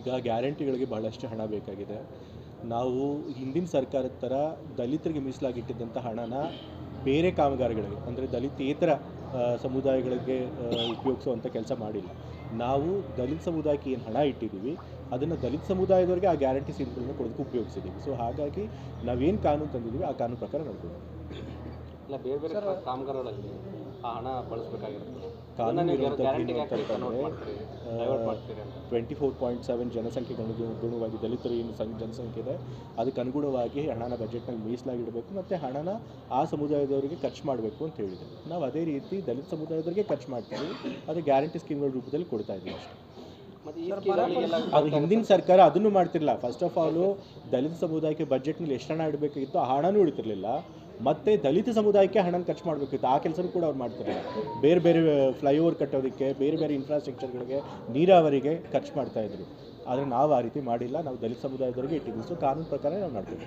ಈಗ ಗ್ಯಾರಂಟಿಗಳಿಗೆ ಬಹಳಷ್ಟು ಹಣ ಬೇಕಾಗಿದೆ. ನಾವು ಹಿಂದಿನ ಸರ್ಕಾರದ ಥರ ದಲಿತರಿಗೆ ಮೀಸಲಾಗಿಟ್ಟಿದ್ದಂಥ ಹಣನ ಬೇರೆ ಕಾಮಗಾರಿಗಳಿಗೆ ಅಂದರೆ ದಲಿತೇತರ ಸಮುದಾಯಗಳಿಗೆ ಉಪಯೋಗಿಸುವಂಥ ಕೆಲಸ ಮಾಡಿಲ್ಲ. ನಾವು ದಲಿತ ಸಮುದಾಯಕ್ಕೆ ಏನು ಹಣ ಇಟ್ಟಿದ್ದೀವಿ ಅದನ್ನು ದಲಿತ ಸಮುದಾಯದವರಿಗೆ ಆ ಗ್ಯಾರಂಟಿ ಸ್ಕೀಮ್ಗಳನ್ನ ಕೊಡೋದಕ್ಕೆ ಉಪಯೋಗಿಸಿದ್ದೀವಿ. ಸೊ ಹಾಗಾಗಿ ನಾವೇನು ಕಾನೂನು ತಂದಿದ್ದೀವಿ ಆ ಕಾನೂನು ಪ್ರಕಾರ ನಡ್ಕೊಂಡು ಬೇರೆ ಬೇರೆ ಕಾಮಗಾರಿಗಳಲ್ಲಿ ಆ ಹಣ ಬಳಸಬೇಕಾಗಿರುತ್ತೆ. ಕಾನೂನು ಯಾಕೆ ಕನ್ವರ್ಟ್ ಅಂತಂದರೆ ಮಾಡ್ತೀರಿ ಡೈವರ್ಟ್ ಮಾಡ್ತೀರಿ ಅಂತ ಟ್ವೆಂಟಿ ಫೋರ್ ಪಾಯಿಂಟ್ ಸೆವೆನ್ ಜನಸಂಖ್ಯೆಗೆ ಅನುಗು- ಅನುಗುಣವಾಗಿ ದಲಿತರು ಏನು ಸಂ ಜನಸಂಖ್ಯೆ ಇದೆ ಅದಕ್ಕೆ ಅನುಗುಣವಾಗಿ ಹಣನ ಬಜೆಟ್ನಲ್ಲಿ ಮೀಸಲಾಗಿಡಬೇಕು ಮತ್ತು ಹಣನ ಆ ಸಮುದಾಯದವರಿಗೆ ಖರ್ಚು ಮಾಡಬೇಕು ಅಂತ ಹೇಳಿದೆ ನಾವು ಅದೇ ರೀತಿ ದಲಿತ ಸಮುದಾಯದವರಿಗೆ ಖರ್ಚು ಮಾಡ್ತೀವಿ ಅದು ಗ್ಯಾರಂಟಿ ಸ್ಕೀಮ್ಗಳ ರೂಪದಲ್ಲಿ ಕೊಡ್ತಾ ಇದ್ದೀವಿ ಅಷ್ಟೇ. ಅದು ಹಿಂದಿನ ಸರ್ಕಾರ ಅದನ್ನು ಮಾಡ್ತಿರಲಿಲ್ಲ. ಫಸ್ಟ್ ಆಫ್ ಆಲು ದಲಿತ ಸಮುದಾಯಕ್ಕೆ ಬಜೆಟ್ನಲ್ಲಿ ಎಷ್ಟು ಹಣ ಇಡಬೇಕಿತ್ತು ಆ ಹಣನೂ ಇಡ್ತಿರ್ಲಿಲ್ಲ. ಮತ್ತು ದಲಿತ ಸಮುದಾಯಕ್ಕೆ ಹಣ ಖರ್ಚು ಮಾಡಬೇಕಿತ್ತು. ಆ ಕೆಲಸನೂ ಕೂಡ ಅವ್ರು ಮಾಡ್ತಾರೆ ಬೇರೆ ಬೇರೆ ಫ್ಲೈಓವರ್ ಕಟ್ಟೋದಕ್ಕೆ, ಬೇರೆ ಬೇರೆ ಇನ್ಫ್ರಾಸ್ಟ್ರಕ್ಚರ್ಗಳಿಗೆ ನೀರಾವರಿಗೆ ಖರ್ಚು ಮಾಡ್ತಾಯಿದ್ರು ಆದರೆ ನಾವು ಆ ರೀತಿ ಮಾಡಿಲ್ಲ. ನಾವು ದಲಿತ ಸಮುದಾಯದವರಿಗೆ ಇಟ್ಟಿದ್ದೀವಿ. ಸೊ ಕಾನೂನು ಪ್ರಕಾರ ನಾವು ಮಾಡ್ತೀವಿ.